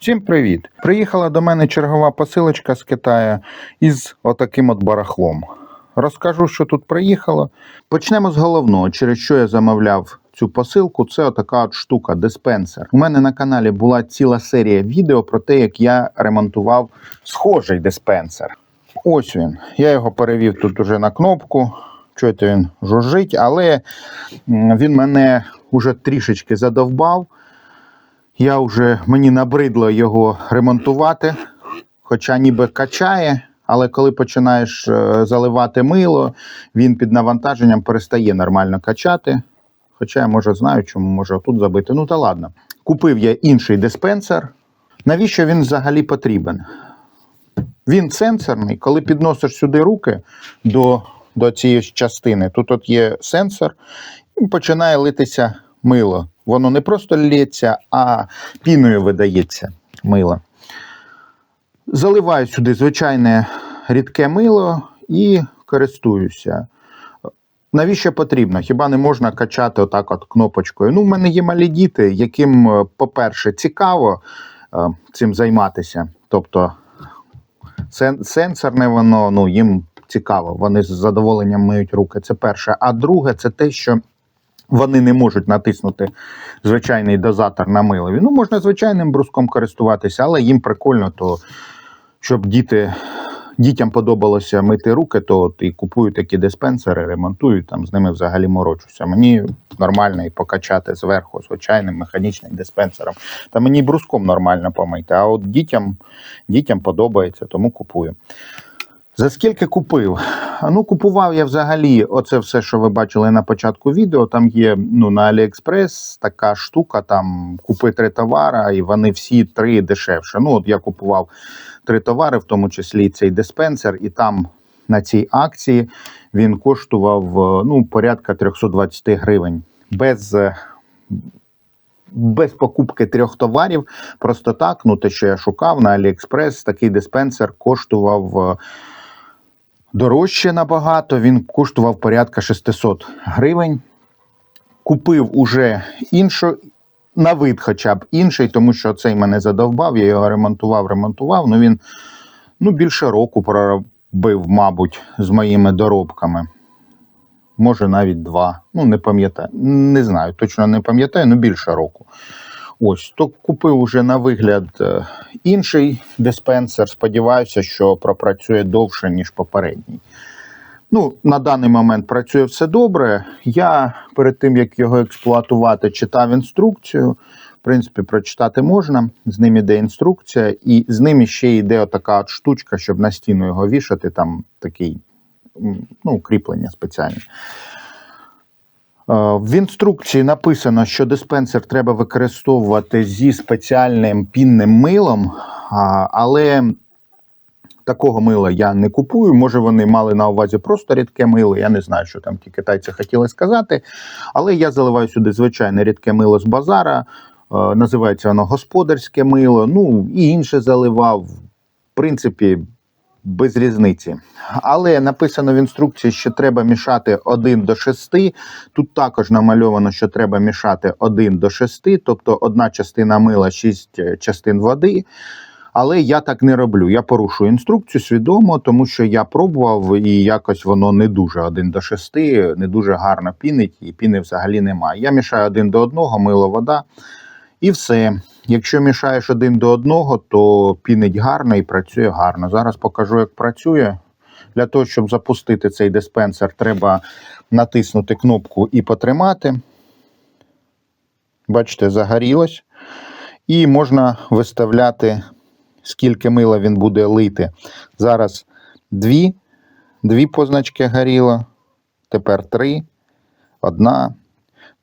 Всім привіт! Приїхала до мене чергова посилочка з Китаю із отаким от барахлом. Розкажу, що тут приїхало. Почнемо з головного, через що я замовляв цю посилку. Це отака от штука, диспенсер. У мене на каналі була ціла серія відео про те, як я ремонтував схожий диспенсер. Ось він. Я його перевів тут уже на кнопку. Чуєте, він жужжить, але він мене уже трішечки задовбав. Я вже мені набридло його ремонтувати, хоча ніби качає, але коли починаєш е, заливати мило, він під навантаженням перестає нормально качати. Хоча я може знаю, чому може тут забити. Ну та ладно. Купив я інший диспенсер. Навіщо він взагалі потрібен? Він сенсорний, коли підносиш сюди руки до, до цієї частини, тут от є сенсор, і починає литися мило. Воно не просто лється, а піною видається мило. Заливаю сюди звичайне рідке мило і користуюся. Навіщо потрібно? Хіба не можна качати отак от кнопочкою? Ну, в мене є малі діти, яким, е, по-перше, цікаво е, цим займатися. Тобто сен- сенсорне воно, ну, їм цікаво, вони з задоволенням миють руки. Це перше. А друге, це те, що вони не можуть натиснути звичайний дозатор на милові. Ну, можна звичайним бруском користуватися, але їм прикольно, то щоб діти. Дітям подобалося мити руки, то от і купую такі диспенсери, ремонтую, там з ними взагалі морочуся. Мені нормально і покачати зверху звичайним механічним диспенсером. Та мені бруском нормально помити. А от дітям, дітям подобається, тому купую. За скільки купив? Ну, купував я взагалі оце все, що ви бачили на початку відео. Там є ну, на AliExpress така штука, там купи три товари, і вони всі три дешевше. Ну, от я купував три товари, в тому числі цей диспенсер, і там на цій акції він коштував е, ну, порядка 320 гривень. Без, е, без покупки трьох товарів, просто так, ну те, що я шукав на AliExpress, такий диспенсер коштував. Дорожче набагато. Він коштував порядка 600 гривень. Купив уже іншу, на вид хоча б інший, тому що цей мене задовбав. Я його ремонтував, ремонтував. Ну він ну, більше року проробив, мабуть, з моїми доробками. Може, навіть два. Ну, не пам'ятаю. Не знаю, точно не пам'ятаю, ну більше року. Ось, то купив уже на вигляд е, інший диспенсер. Сподіваюся, що пропрацює довше, ніж попередній. Ну, на даний момент працює все добре. Я перед тим, як його експлуатувати, читав інструкцію. В принципі, прочитати можна. З ним іде інструкція, і з ним ще йде така штучка, щоб на стіну його вішати. Там такий ну, кріплення спеціальне. Е, В інструкції написано, що диспенсер треба використовувати зі спеціальним пінним милом, але такого мила я не купую. Може, вони мали на увазі просто рідке мило. Я не знаю, що там ті китайці хотіли сказати. Але я заливаю сюди звичайне рідке мило з базара. е, Називається воно господарське мило. Ну і інше заливав. В принципі, без різниці. Але написано в інструкції, що треба мішати 1 до 6. Тут також намальовано, що треба мішати 1 до 6, тобто одна частина мила, 6 частин води. Але я так не роблю. Я порушую інструкцію свідомо, тому що я пробував і якось воно не дуже 1 до 6, не дуже гарно пінить, і піни взагалі немає. Я мішаю 1 до 1, мило, вода, і все. Якщо мішаєш один до одного, то пінить гарно і працює гарно. Зараз покажу, як працює. Для того, щоб запустити цей диспенсер, треба натиснути кнопку і потримати. Бачите, загорілось. І можна виставляти, скільки мила він буде лити. Зараз дві, дві позначки горіло, тепер три, одна.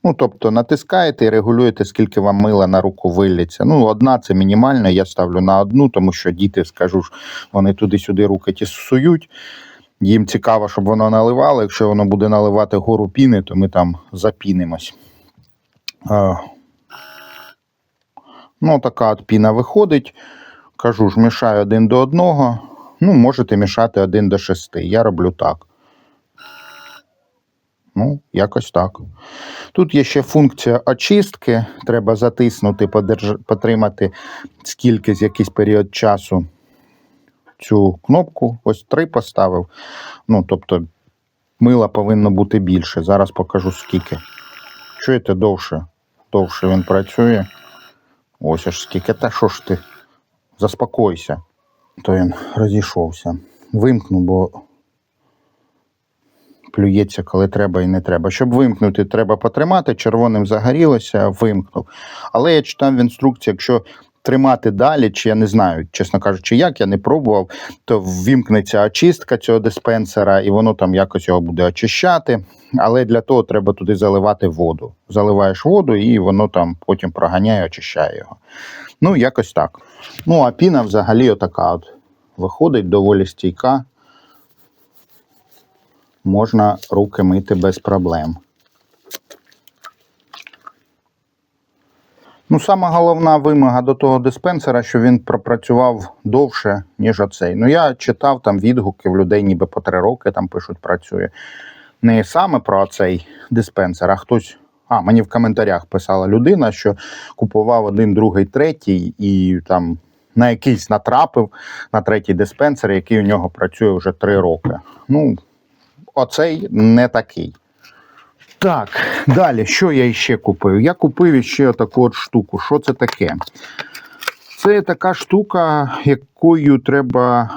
Ну, тобто натискаєте і регулюєте, скільки вам мила на руку виллється. Ну, одна це мінімально, я ставлю на одну, тому що діти, скажу ж, вони туди-сюди руки ті. Їм цікаво, щоб воно наливало. Якщо воно буде наливати гору піни, то ми там запінимось. Ну, така от піна виходить. Кажу ж, мішаю один до одного. Ну, можете мішати один до шести. Я роблю так. Ну, якось так. Тут є ще функція очистки. Треба затиснути, подерж... потримати скільки з якийсь період часу цю кнопку. Ось три поставив. Ну, тобто, мила повинно бути більше. Зараз покажу скільки. Чуєте, довше? Довше він працює. Ось аж скільки. Та що ж ти? Заспокойся. То він розійшовся. Вимкну, бо плюється, коли треба і не треба. Щоб вимкнути, треба потримати. Червоним загорілося, вимкнув. Але я читав в інструкції, якщо тримати далі, чи я не знаю, чесно кажучи, як я не пробував, то ввімкнеться очистка цього диспенсера, і воно там якось його буде очищати. Але для того треба туди заливати воду. Заливаєш воду, і воно там потім проганяє, очищає його. Ну, якось так. Ну, а піна взагалі отака от. Виходить доволі стійка. Можна руки мити без проблем. Ну, сама головна вимога до того диспенсера, що він пропрацював довше, ніж оцей. Ну, я читав там відгуки в людей, ніби по три роки там пишуть, працює. Не саме про цей диспенсер, а хтось. А, мені в коментарях писала людина, що купував один, другий, третій, і там на якийсь натрапив на третій диспенсер, який у нього працює вже три роки. Ну, оцей не такий. Так, далі, що я ще купив? Я купив ще таку от штуку. Що це таке? Це така штука, якою треба,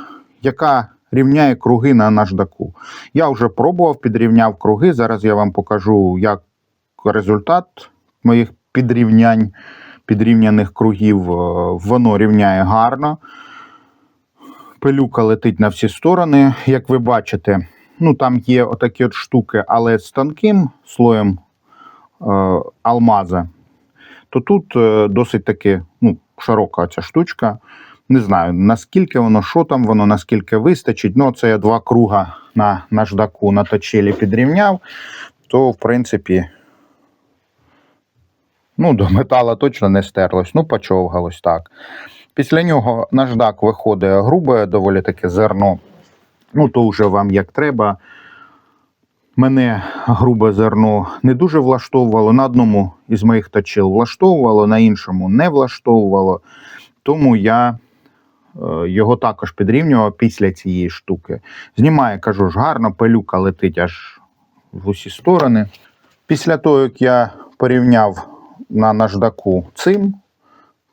яка рівняє круги на наждаку. Я вже пробував, підрівняв круги. Зараз я вам покажу, як результат моїх підрівнянь, підрівняних кругів. Е, Воно рівняє гарно. Пилюка летить на всі сторони. Як ви бачите, ну там є отакі от штуки, але з тонким слоєм е, алмаза, то тут е, досить таки ну, широка ця штучка. Не знаю, наскільки воно, що там воно, наскільки вистачить. Ну, це я два круга на наждаку на точилі підрівняв, то в принципі. Ну, до метала точно не стерлось, ну, почовгалось так. Після нього наждак виходить грубе, доволі таке зерно. Ну, то вже вам як треба. Мене грубе зерно не дуже влаштовувало. На одному із моїх точил влаштовувало, на іншому не влаштовувало. Тому я е, його також підрівнював після цієї штуки. Знімає, кажу ж, гарно, пилюка летить аж в усі сторони. Після того, як я порівняв на наждаку цим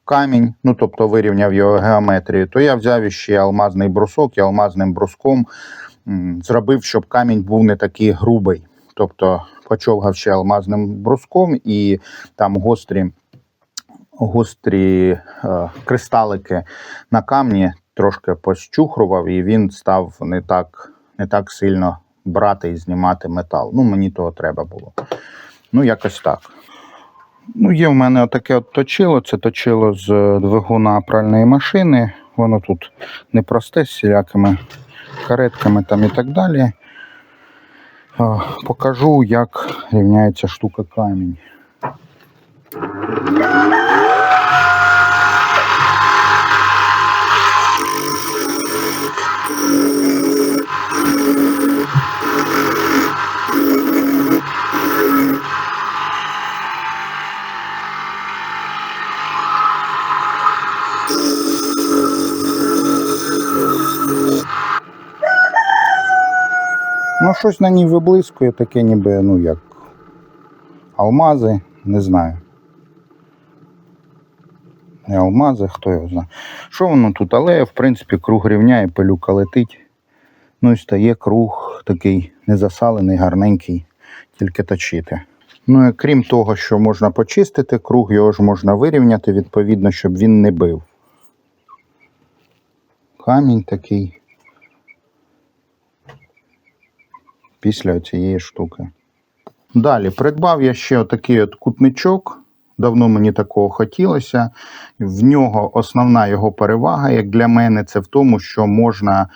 камінь, ну тобто вирівняв його геометрію, то я взяв іще алмазний брусок і алмазним бруском зробив, щоб камінь був не такий грубий. Тобто почовгав ще алмазним бруском і там гострі, гострі е, кристалики на камні трошки пощухрував, і він став не так, не так сильно брати і знімати метал. Ну, мені того треба було. Ну, якось так. Ну, є в мене отаке от точило. Це точило з е, двигуна пральної машини. Воно тут непросте з всілякими каретками там і так далі. Покажу, як рівняється штука камінь. Щось на ній виблискує, таке ніби, ну як алмази, не знаю. Не алмази, хто його знає. Що воно тут? Але, в принципі, круг рівняє, пилюка летить. Ну і стає круг такий незасалений, гарненький, тільки точити. Ну і крім того, що можна почистити круг, його ж можна вирівняти, відповідно, щоб він не бив. Камінь такий. Після цієї штуки. Далі придбав я ще отакий от кутничок. Давно мені такого хотілося. В нього основна його перевага, як для мене, це в тому, що можна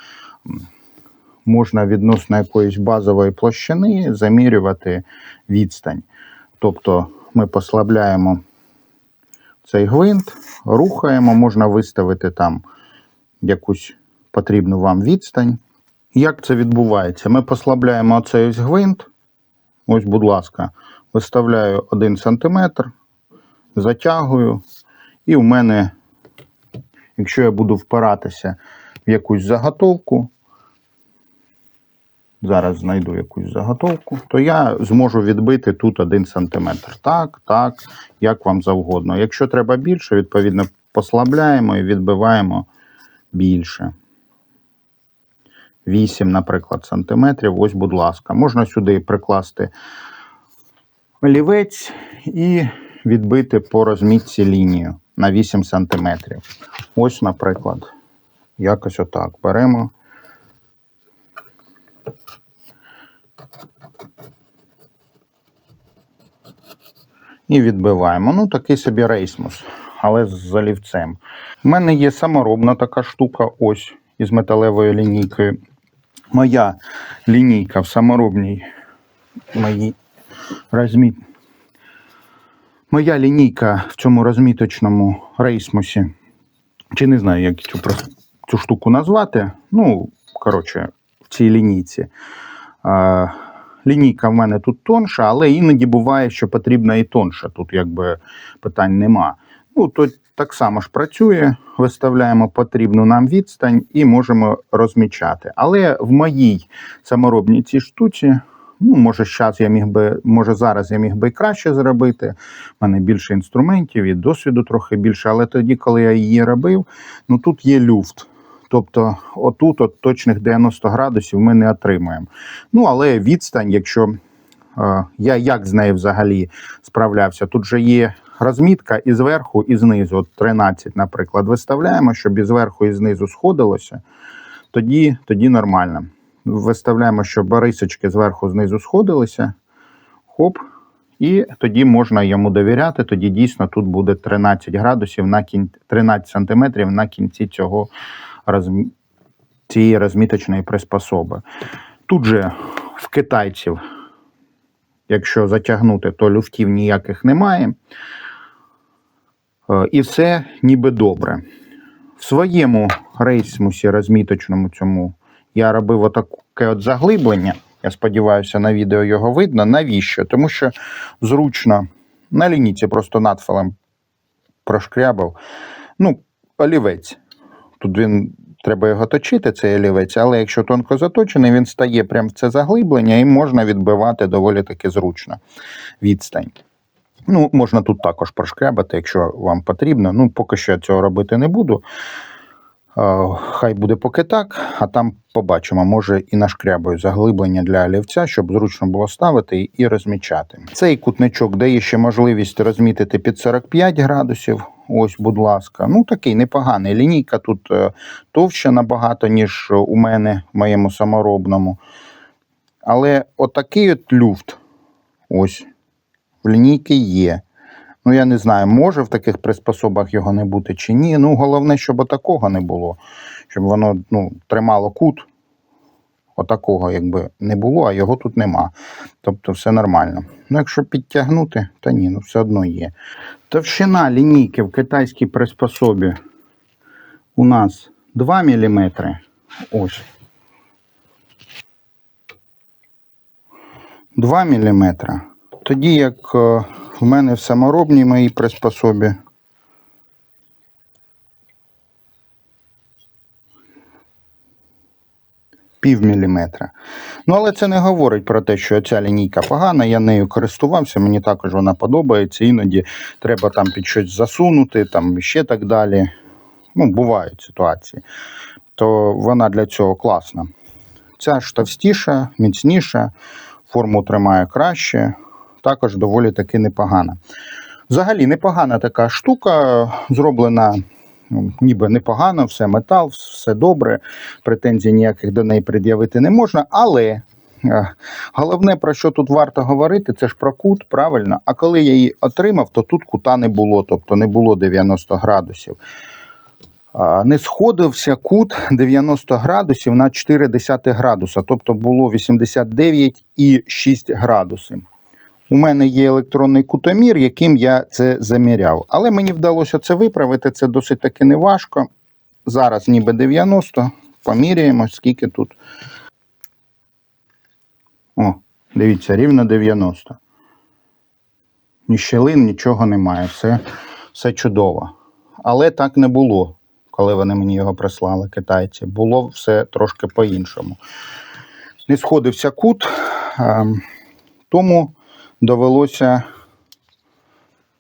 можна відносно якоїсь базової площини замірювати відстань. Тобто ми послабляємо цей гвинт, рухаємо, можна виставити там якусь потрібну вам відстань. Як це відбувається? Ми послабляємо оцей ось гвинт, Ось, будь ласка, виставляю 1 см, затягую, і в мене, якщо я буду впиратися в якусь заготовку, зараз знайду якусь заготовку, то я зможу відбити тут 1 см. Так, так, як вам завгодно. Якщо треба більше, відповідно послабляємо і відбиваємо більше. 8, наприклад, сантиметрів. Ось, будь ласка. Можна сюди прикласти олівець і відбити по розмітці лінію на 8 сантиметрів. Ось, наприклад, якось отак. Беремо. І відбиваємо. Ну, такий собі рейсмус, але з олівцем. У мене є саморобна така штука, ось із металевою лінійкою. Моя лінійка в саморобній моїй розміт. Моя лінійка в цьому розміточному рейсмусі. Чи не знаю, як цю, цю штуку назвати. Ну, коротше, в цій лінійці. А, лінійка в мене тут тонша, але іноді буває, що потрібна і тонша. Тут якби питань нема. Ну, то так само ж працює. Виставляємо потрібну нам відстань і можемо розмічати. Але в моїй саморобній цій штуці, ну, може, зараз я міг би, може, зараз я міг би і краще зробити. У мене більше інструментів і досвіду трохи більше, але тоді, коли я її робив, ну тут є люфт. Тобто, отут от точних 90 градусів ми не отримуємо. Ну, але відстань, якщо я як з нею взагалі справлявся, тут же є розмітка і зверху, і знизу. От 13, наприклад, виставляємо, щоб і зверху, і знизу сходилося, тоді, тоді нормально. Виставляємо, щоб рисочки зверху, знизу сходилися. Хоп. І тоді можна йому довіряти. Тоді дійсно тут буде 13 градусів на кін... 13 сантиметрів на кінці цього розм... цієї розміточної приспособи. Тут же в китайців, якщо затягнути, то люфтів ніяких немає. Е, І все ніби добре. В своєму рейсмусі розміточному цьому я робив отаке от заглиблення. Я сподіваюся, на відео його видно. Навіщо? Тому що зручно на лінійці просто надфилем прошкрябав. Ну, олівець. Тут він треба його точити, цей олівець, але якщо тонко заточений, він стає прямо в це заглиблення і можна відбивати доволі таки зручно відстань. Ну, можна тут також прошкрябати, якщо вам потрібно. Ну, поки що я цього робити не буду. Хай буде поки так, а там побачимо, може і нашкрябаю заглиблення для олівця, щоб зручно було ставити і розмічати. Цей кутничок дає ще можливість розмітити під 45 градусів. Ось, будь ласка. Ну, такий непоганий. Лінійка тут е, товща набагато, ніж у мене в моєму саморобному. Але отакий от люфт. Ось в лінійки є. Ну, я не знаю, може в таких приспособах його не бути чи ні. Ну, головне, щоб такого не було. Щоб воно ну, тримало кут. Отакого, якби не було, а його тут нема. Тобто все нормально. Ну, якщо підтягнути, то ні, ну все одно є. Товщина лінійки в китайській приспособі у нас 2 мм. Ось. 2 мм. Тоді як е, в мене в саморобній моїй приспособі пів міліметра. Ну, але це не говорить про те, що ця лінійка погана, я нею користувався, мені також вона подобається. Іноді треба там під щось засунути, там ще так далі. Ну, бувають ситуації. То вона для цього класна. Ця ж товстіша, міцніша, форму тримає краще, також доволі таки непогана. Взагалі непогана така штука, зроблена ну, ніби непогано, все метал, все добре, претензій ніяких до неї пред'явити не можна, але. е, Головне, про що тут варто говорити, це ж про кут, правильно. А коли я її отримав, то тут кута не було, тобто не було 90 градусів. Не сходився кут 90 градусів на 0,4 градуса, тобто було 89,6 градусів. У мене є електронний кутомір, яким я це заміряв. Але мені вдалося це виправити, це досить таки неважко. Зараз ніби 90, поміряємо, скільки тут. О, Дивіться, рівно 90. Ні щелин, нічого немає. Все, все чудово. Але так не було, коли вони мені його прислали, китайці. Було все трошки по-іншому. Не сходився кут, ем, тому довелося,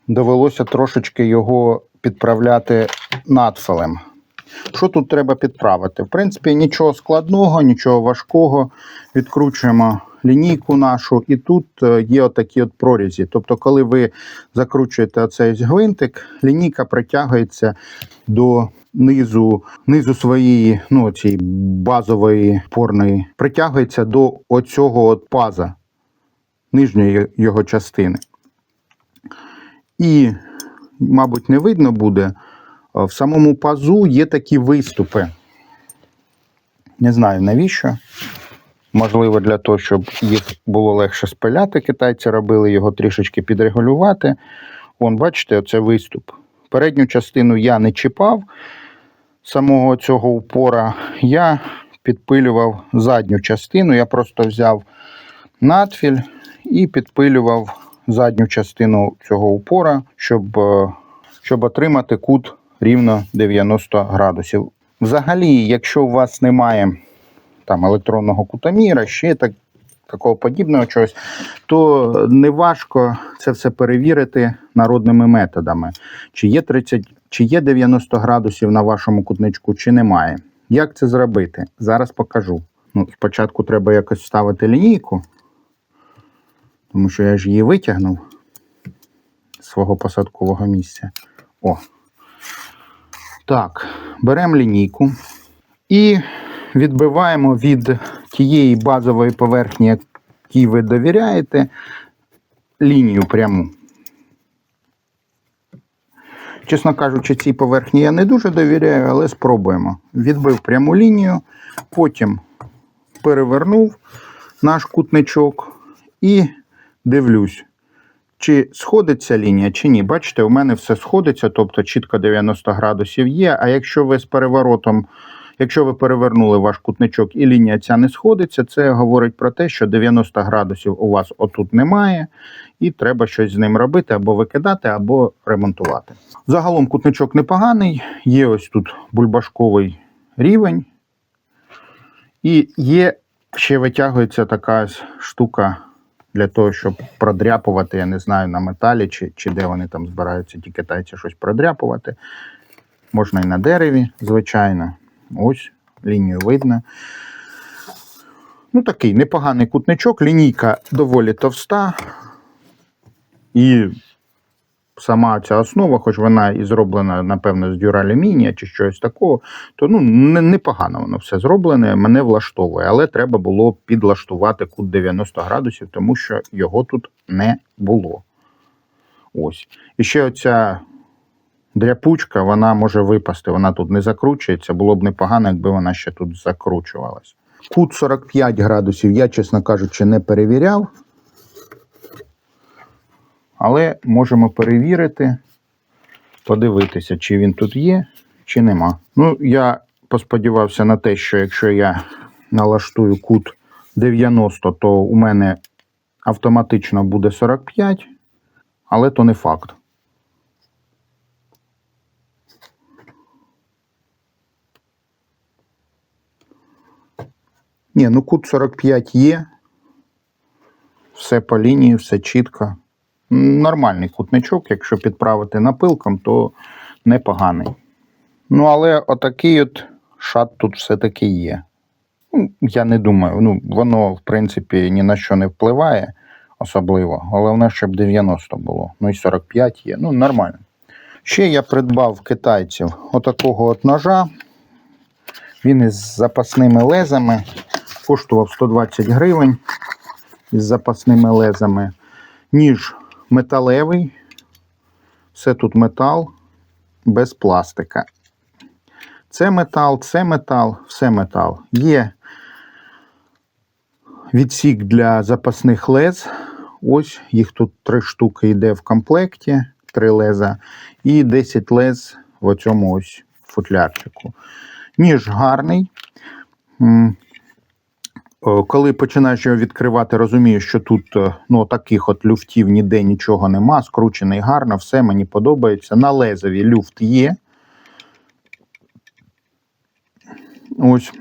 довелося трошечки його підправляти надфилем. Що тут треба підправити? В принципі, нічого складного, нічого важкого. Відкручуємо лінійку нашу, і тут е, є отакі от прорізі. Тобто, коли ви закручуєте оцей гвинтик, лінійка притягується до низу, низу своєї, ну, цієї базової порної, притягується до оцього от паза нижньої його частини. І, мабуть, не видно буде. В самому пазу є такі виступи. Не знаю навіщо. Можливо, для того, щоб їх було легше спиляти. Китайці робили його трішечки підрегулювати. Вон, бачите, оце виступ. Передню частину я не чіпав самого цього упора. Я підпилював задню частину. Я просто взяв надфіль і підпилював задню частину цього упора, щоб, е, щоб отримати кут рівно 90 градусів. Взагалі, якщо у вас немає там електронного кутоміра, ще так, такого подібного чогось, то неважко це все перевірити народними методами. Чи є 30, чи є 90 градусів на вашому кутничку, чи немає. Як це зробити? Зараз покажу. Ну, спочатку треба якось ставити лінійку, тому що я ж її витягнув з свого посадкового місця. О. Так, беремо лінійку і відбиваємо від тієї базової поверхні, якій ви довіряєте, лінію пряму. Чесно кажучи, цій поверхні я не дуже довіряю, але спробуємо. Відбив пряму лінію, потім перевернув наш кутничок і дивлюсь, чи сходиться лінія, чи ні. Бачите, у мене все сходиться, тобто чітко 90 градусів є. А якщо ви з переворотом, якщо ви перевернули ваш кутничок і лінія ця не сходиться, це говорить про те, що 90 градусів у вас отут немає, і треба щось з ним робити, або викидати, або ремонтувати. Загалом кутничок непоганий, є ось тут бульбашковий рівень. І є ще витягується така штука для того, щоб продряпувати, я не знаю, на металі чи, чи де вони там збираються, ті китайці щось продряпувати. Можна і на дереві, звичайно. Ось лінію видно. Ну, такий непоганий кутничок, лінійка доволі товста. І сама ця основа, хоч вона і зроблена, напевно, з дюралюмінія чи щось такого, то ну, не- непогано воно все зроблене, мене влаштовує. Але треба було підлаштувати кут 90 градусів, тому що його тут не було. Ось. І ще оця дряпучка, вона може випасти, вона тут не закручується. Було б непогано, якби вона ще тут закручувалась. Кут 45 градусів я, чесно кажучи, не перевіряв. Але можемо перевірити, подивитися, чи він тут є, чи нема. Ну, я посподівався на те, що якщо я налаштую кут 90, то у мене автоматично буде 45, але то не факт. Ні, ну кут 45 є. Все по лінії, все чітко. Нормальний кутничок, якщо підправити напилком, то непоганий. Ну, але отакий от шат тут все-таки є. Ну, Я не думаю, ну, воно, в принципі, ні на що не впливає особливо. Головне, щоб 90 було. Ну і 45 є. Ну, нормально. Ще я придбав китайців отакого от ножа. Він із запасними лезами. Коштував 120 гривень із запасними лезами. Ніж металевий. Все тут метал без пластика. Це метал, це метал, все метал. Є відсік для запасних лез. Ось їх тут три штуки йде в комплекті, три леза, і 10 лез в цьому ось футлярчику. Ніж гарний. О, Коли починаєш його відкривати, розумієш, що тут е, ну, таких от люфтів ніде нічого нема, скручений гарно, все мені подобається. На лезові люфт є. Ось.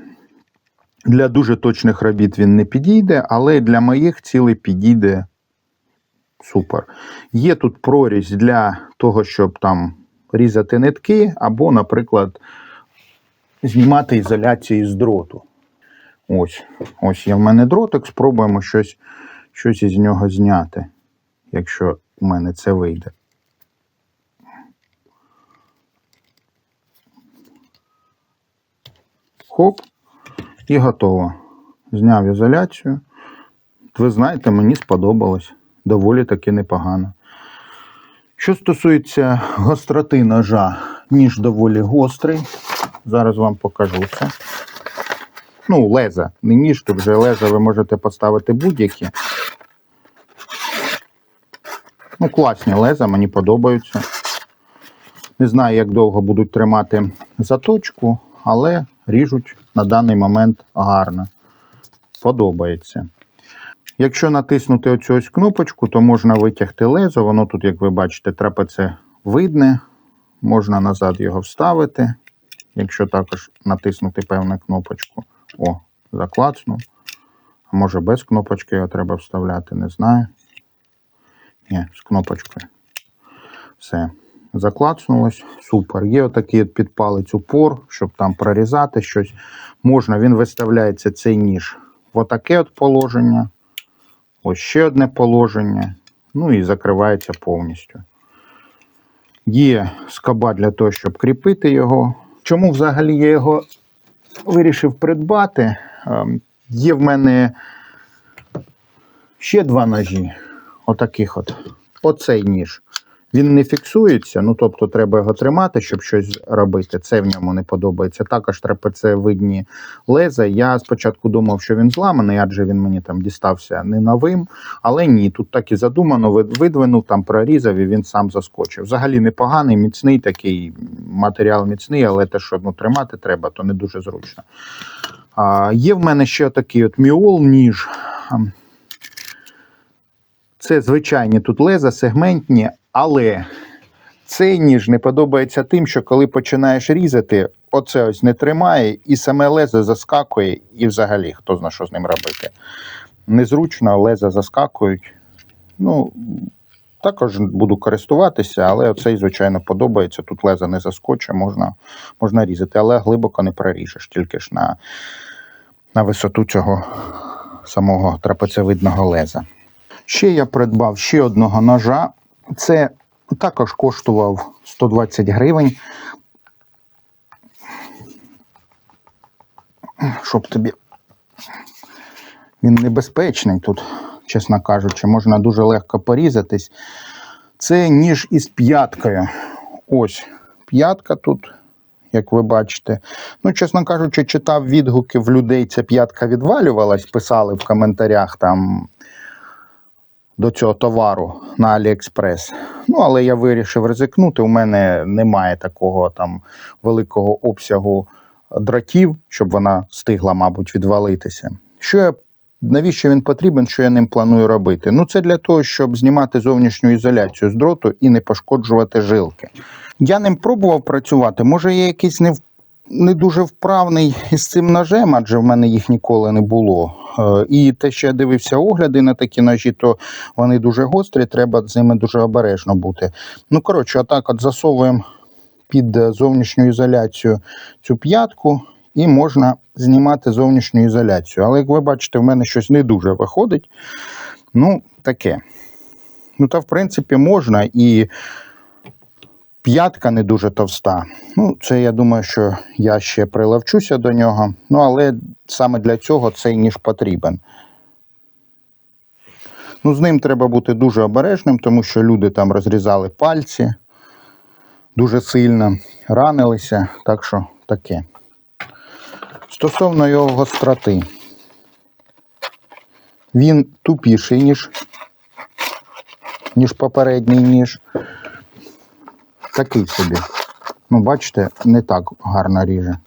Для дуже точних робіт він не підійде, але для моїх цілей підійде супер. Є тут прорізь для того, щоб там різати нитки, або, наприклад, знімати ізоляцію з дроту. Ось, ось є в мене дротик, спробуємо щось, щось із нього зняти, якщо у мене це вийде. Хоп, і готово. Зняв ізоляцію. Ви знаєте, мені сподобалось. Доволі таки непогано. Що стосується гостроти ножа, ніж доволі гострий. Зараз вам покажу це. Ну, леза, не ніж, тут вже леза ви можете поставити будь-які. Ну, класні леза, мені подобаються. Не знаю, як довго будуть тримати заточку, але ріжуть на даний момент гарно. Подобається. Якщо натиснути оцю ось кнопочку, то можна витягти лезо. Воно тут, як ви бачите, трапеце видне. Можна назад його вставити. Якщо також натиснути певну кнопочку. О, заклацнув. А може без кнопочки його треба вставляти, не знаю. Ні, з кнопочкою. Все. Заклацнулось. Супер. Є отакий от під палець упор, щоб там прорізати щось. Можна, він виставляється цей ніж отаке от положення. Ось ще одне положення. Ну і закривається повністю. Є скоба для того, щоб кріпити його. Чому взагалі я його вирішив придбати? Ем, Є в мене ще два ножі. Отаких от. Оцей ніж. Він не фіксується, ну тобто треба його тримати, щоб щось робити. Це в ньому не подобається. Також трапецевидні леза. Я спочатку думав, що він зламаний, адже він мені там дістався не новим. Але ні, тут так і задумано, видвинув, там прорізав і він сам заскочив. Взагалі непоганий, міцний такий матеріал міцний, але те, що ну, тримати треба, то не дуже зручно. А, є в мене ще такий от міол ніж. Це звичайні тут леза, сегментні, але цей ніж не подобається тим, що коли починаєш різати, оце ось не тримає, і саме лезо заскакує, і взагалі хто зна, що з ним робити. Незручно, леза заскакують. Ну, також буду користуватися, але оцей, звичайно, подобається. Тут леза не заскоче, можна, можна різати, але глибоко не проріжеш, тільки ж на, на висоту цього самого трапецевидного леза. Ще я придбав ще одного ножа. Це також коштував 120 гривень. Щоб тобі. Він небезпечний тут, чесно кажучи, можна дуже легко порізатись. Це ніж із п'яткою. Ось п'ятка тут, як ви бачите. Ну, чесно кажучи, читав відгуки в людей, ця п'ятка відвалювалась, писали в коментарях там до цього товару на Аліекспрес. Ну, але я вирішив ризикнути. У мене немає такого там великого обсягу дротів, щоб вона встигла, мабуть, відвалитися. Що я, навіщо він потрібен, що я ним планую робити? Ну, це для того, щоб знімати зовнішню ізоляцію з дроту і не пошкоджувати жилки. Я ним пробував працювати. Може, я якийсь не, не дуже вправний із цим ножем, адже в мене їх ніколи не було. Е, І те, що я дивився огляди на такі ножі, то вони дуже гострі, треба з ними дуже обережно бути. Ну, коротше, отак от засовуємо під е, зовнішню ізоляцію цю п'ятку, і можна знімати зовнішню ізоляцію. Але як ви бачите, в мене щось не дуже виходить. Ну, таке. Ну, та в принципі можна і п'ятка не дуже товста. Ну, це я думаю, що я ще приловчуся до нього. Ну, але саме для цього цей ніж потрібен. Ну, з ним треба бути дуже обережним, тому що люди там розрізали пальці дуже сильно, ранилися, так що таке. Стосовно його гостроти, він тупіший, ніж, ніж попередній ніж такий собі. Ну, бачите, не так гарно ріже.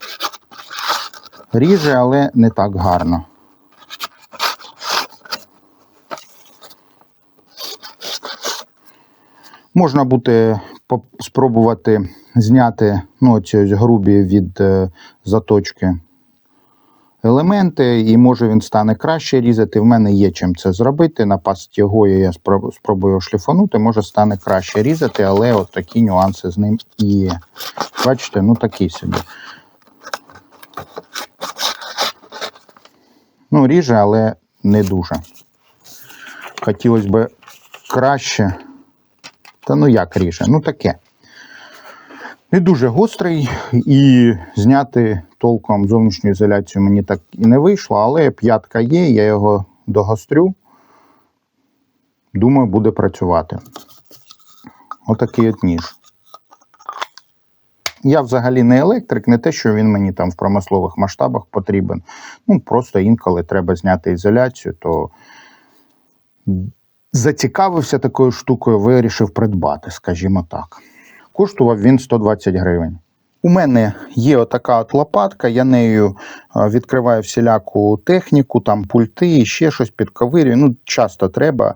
Ріже, але не так гарно. Можна буде спробувати зняти ну, ці грубі від е, заточки елементи, і може він стане краще різати. В мене є чим це зробити. На пасті Гої я спробую шліфанути, може стане краще різати, але от такі нюанси з ним є. Бачите, ну такий собі. Ну, ріже, але не дуже. Хотілося б краще. Та ну як ріже? Ну таке. Не дуже гострий, і зняти толком зовнішню ізоляцію мені так і не вийшло, але п'ятка є, я його догострю. Думаю, буде працювати. Отакий от ніж. Я взагалі не електрик, не те, що він мені там в промислових масштабах потрібен. Ну, просто інколи треба зняти ізоляцію, то зацікавився такою штукою, вирішив придбати, скажімо так. Коштував він 120 гривень. У мене є отака от лопатка, я нею е, відкриваю всіляку техніку, там пульти ще щось підковирюю. Ну, часто треба.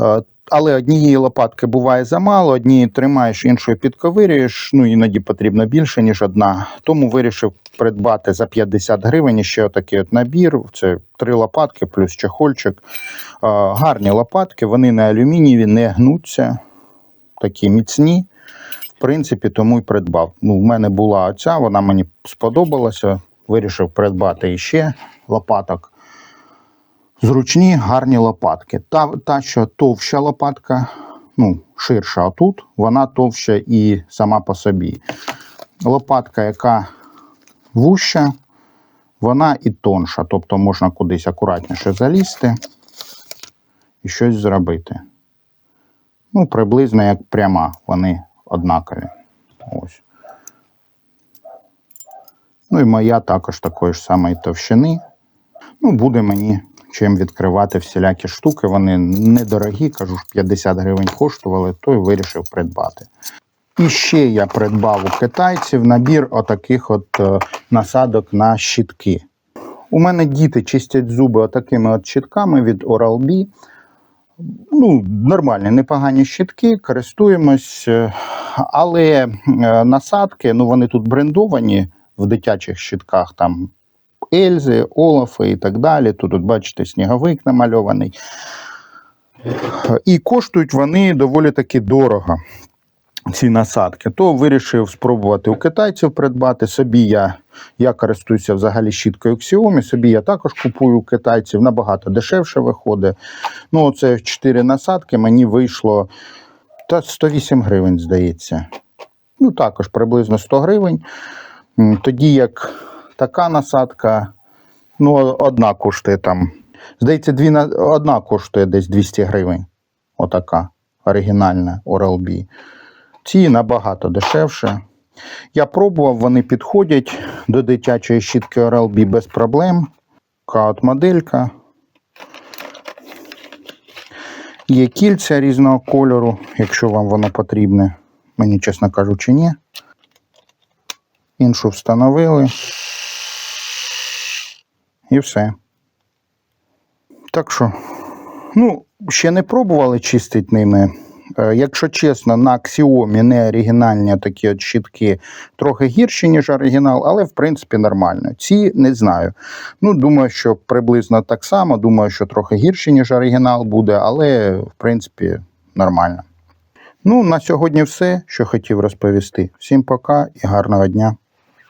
Е, Але однієї лопатки буває замало, однієї тримаєш, іншою підковирюєш. Ну, іноді потрібно більше, ніж одна. Тому вирішив придбати за 50 гривень ще отакий от набір. Це три лопатки плюс чехольчик. Е, Гарні лопатки, вони не алюмінієві, не гнуться, такі міцні. Принципі, тому й придбав. Ну, в мене була оця, вона мені сподобалася. Вирішив придбати іще лопаток. Зручні, гарні лопатки. Та, та що товща лопатка, ну, ширша отут, вона товща і сама по собі. Лопатка, яка вуща, вона і тонша. Тобто можна кудись акуратніше залізти і щось зробити. Ну, приблизно як пряма, вони однакові. Ось. Ну і моя також такої ж самої товщини. Ну, буде мені чим відкривати всілякі штуки. Вони недорогі, кажу ж, 50 гривень коштували, то й вирішив придбати. І ще я придбав у китайців набір отаких от е, насадок на щітки. У мене діти чистять зуби отакими от щітками від Oral-B. Ну, нормальні, непогані щитки, користуємось. е, Але е, насадки, ну вони тут брендовані в дитячих щитках, там Ельзи, Олафи і так далі. Тут, от, бачите, сніговик намальований. І коштують вони доволі таки дорого. Ці насадки, то вирішив спробувати у китайців придбати. Собі я, я користуюся взагалі щіткою Xiaomi, собі я також купую у китайців, набагато дешевше виходить. Ну, оце 4 насадки мені вийшло та 108 гривень, здається. Ну, також приблизно 100 гривень. Тоді як така насадка, ну, одна коштує там. Здається, дві, одна коштує десь 200 гривень. Отака оригінальна Oral-B. Ці набагато дешевше. Я пробував, вони підходять до дитячої щітки Oral-B без проблем. Така от моделька. Є кільця різного кольору, якщо вам воно потрібне. Мені, чесно кажучи, ні. Іншу встановили. І все. Так що, ну, ще не пробували чистити ними. Е, Якщо чесно, на Xiaomi не оригінальні такі от щітки трохи гірші, ніж оригінал, але в принципі нормально. Ці не знаю. Ну, думаю, що приблизно так само. Думаю, що трохи гірші, ніж оригінал буде, але в принципі нормально. Ну, на сьогодні все, що хотів розповісти. Всім пока і гарного дня.